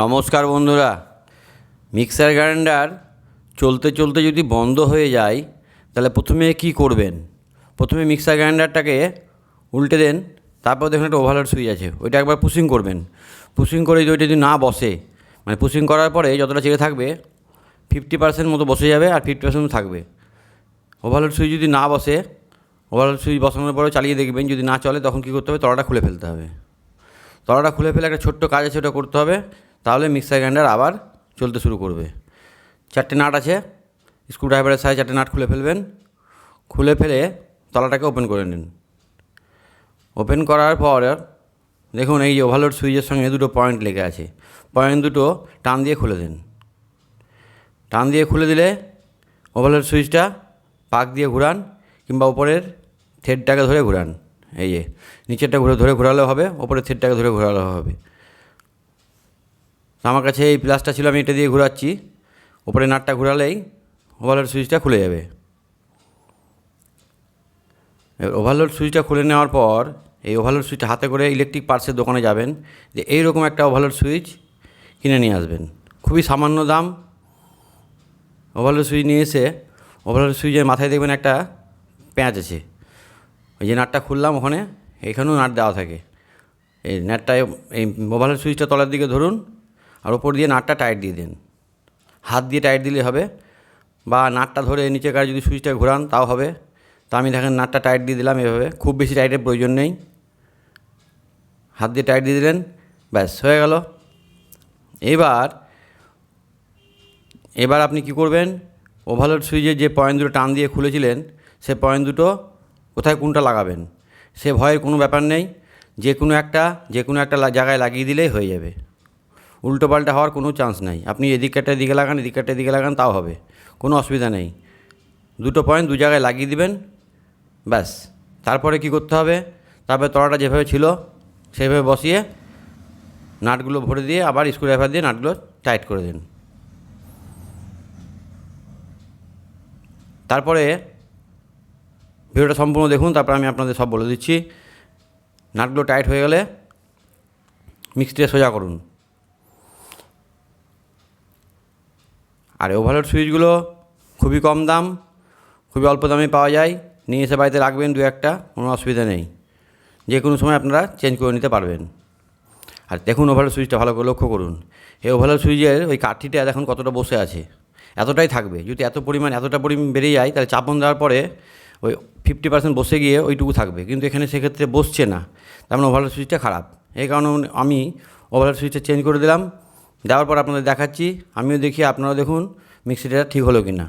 নমস্কার বন্ধুরা। Mixer grinder চলতে চলতে যদি বন্ধ হয়ে যায়, তাহলে প্রথমে কি করবেন? প্রথমে মিক্সার গ্রাইন্ডারটাকে উল্টে দেন, তারপর দেখুন একটা ওভারলোড সুইচ আছে, ওইটা একবার পুশিং করবেন। পুশিং করে যদি ওইটা যদি না বসে মানে পুশিং করার পরে যতটা চেড়ে থাকবে ফিফটি পার্সেন্ট মতো বসে যাবে আর ফিফটি পার্সেন্ট থাকবে। ওভারলোড সুইচ যদি না বসে ওভারলোড সুইচ বসানোর পরেও চালিয়ে দেখবেন, যদি না চলে তখন কী করতে হবে? তলাটা খুলে ফেলতে হবে। তলাটা খুলে ফেলে একটা ছোট্ট কাজ আছে, ওটা করতে হবে। তাহলে মিক্সার গ্রাইন্ডার আবার চলতে শুরু করবে। চারটে নাট আছে, স্ক্রুড্রাইভারের সাহায্যে চারটে নাট খুলে ফেলবেন। খুলে ফেলে তলাটাকে ওপেন করে নিন। ওপেন করার পর, দেখুন এই যে ওভারলোড সুইচের সঙ্গে দুটো পয়েন্ট লেগে আছে। পয়েন্ট দুটো টান দিয়ে খুলে দিন। টান দিয়ে খুলে দিলে ওভারলোড সুইচটা পাক দিয়ে ঘুরান কিংবা ওপরের থ্রেডটাকে ধরে ঘুরান। এই যে, নিচেরটা ঘুরে ধরে ঘোরালেও হবে, ওপরের থ্রেডটাকে ধরে ঘোরালেও হবে। আমার কাছে এই প্লাসটা ছিল, আমি এটা দিয়ে ঘোরাচ্ছি। ওপরে নাটটা ঘোরালেই ওভারলোড সুইচটা খুলে যাবে। ওভারলোড সুইচটা খুলে নেওয়ার পর এই ওভারলোড সুইচটা হাতে করে ইলেকট্রিক পার্টসের দোকানে যাবেন, যে এইরকম একটা ওভারলোড সুইচ কিনে নিয়ে আসবেন। খুবই সামান্য দাম। ওভারলোড সুইচ নিয়ে এসে ওভারলোড সুইচের মাথায় দেখবেন একটা প্যাঁচ আছে। ওই যে নাটটা খুললাম ওখানে, এখানেও নাট দেওয়া থাকে। এই নাটটা এই ওভারলোড সুইচটা তলার দিকে ধরুন আর ওপর দিয়ে নাটটা টাইট দিয়ে দিন। হাত দিয়ে টাইট দিলে হবে। বা নাটটা ধরে নিচে কার যদি সুইচটা ঘোরান, তাও হবে। তা আমি দেখেন নাটটা টাইট দিয়ে দিলাম এভাবে। খুব বেশি টাইটের প্রয়োজন নেই। হাত দিয়ে টাইট দিয়ে দিলেন। ব্যাস, হয়ে গেল। এবার এবার আপনি কি করবেন? ওভারলোড সুইচের যে পয়েন্ট দুটো টান দিয়ে খুলেছিলেন, সে পয়েন্ট দুটো কোথায় কোনটা লাগাবেন? সে ভয়ের কোনো ব্যাপার নেই। যে কোনো একটা যে কোনো একটা জায়গায় লাগিয়ে দিলেই হয়ে যাবে। উল্টো পাল্টা হওয়ার কোনো চান্স নাই। আপনি এদিকটা এদিকে লাগান এদিকটা এদিকে লাগান, তাও হবে। কোনো অসুবিধা নেই। দুটো পয়েন্ট দু জায়গায় লাগিয়ে দিবেন, ব্যাস। তারপরে কি করতে হবে? তারপরে তলাটা যেভাবে ছিল, সেভাবে বসিয়ে নাটগুলো ভরে দিয়ে আবার স্ক্রুড্রাইভার দিয়ে নাটগুলো টাইট করে দিন। তারপরে ভিডিওটা সম্পূর্ণ দেখুন, তারপর আমি আপনাদের সব বলে দিচ্ছি। নাটগুলো টাইট হয়ে গেলে মিক্সিটা সোজা করুন। আর ওভারলোড সুইচগুলো খুবই কম দাম, খুবই অল্প দামে পাওয়া যায়। নিয়ে এসে বাড়িতে রাখবেন দু একটা, কোনো অসুবিধা নেই। যে কোনো সময় আপনারা চেঞ্জ করে নিতে পারবেন। আর দেখুন ওভারলোড সুইচটা ভালো করে লক্ষ্য করুন। এই ওভারলোড সুইচের ওই কাঠিটা এখন কতটা বসে আছে। এতটাই থাকবে। যদি এত পরিমাণ, এতটা পরিমাণ বেড়ে যায়, তাহলে চাপন দেওয়ার পরে ওই ফিফটি পার্সেন্ট বসে গিয়ে ওইটুকু থাকবে। কিন্তু এখানে সেক্ষেত্রে বসছে না। তার মানে ওভারলোড সুইচটা খারাপ। এই কারণে আমি ওভারলোড সুইচটা চেঞ্জ করে দিলাম। দেওয়ার পর আপনাদের দেখাচ্ছি, আমিও দেখি আপনারা দেখুন মিক্সিটা ঠিক হলো কি না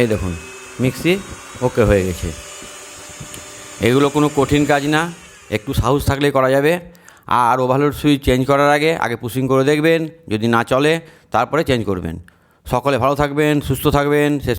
এই দেখুন, মিক্সি ওকে হয়ে গেছে। এগুলো কোনো কঠিন কাজ না, একটু সাহস থাকলেই করা যাবে। আর ওভারলোড সুইচ চেঞ্জ করার আগে আগে পুশিং করে দেখবেন, যদি না চলে, তারপরে চেঞ্জ করবেন। সকলে ভালো থাকবেন, সুস্থ থাকবেন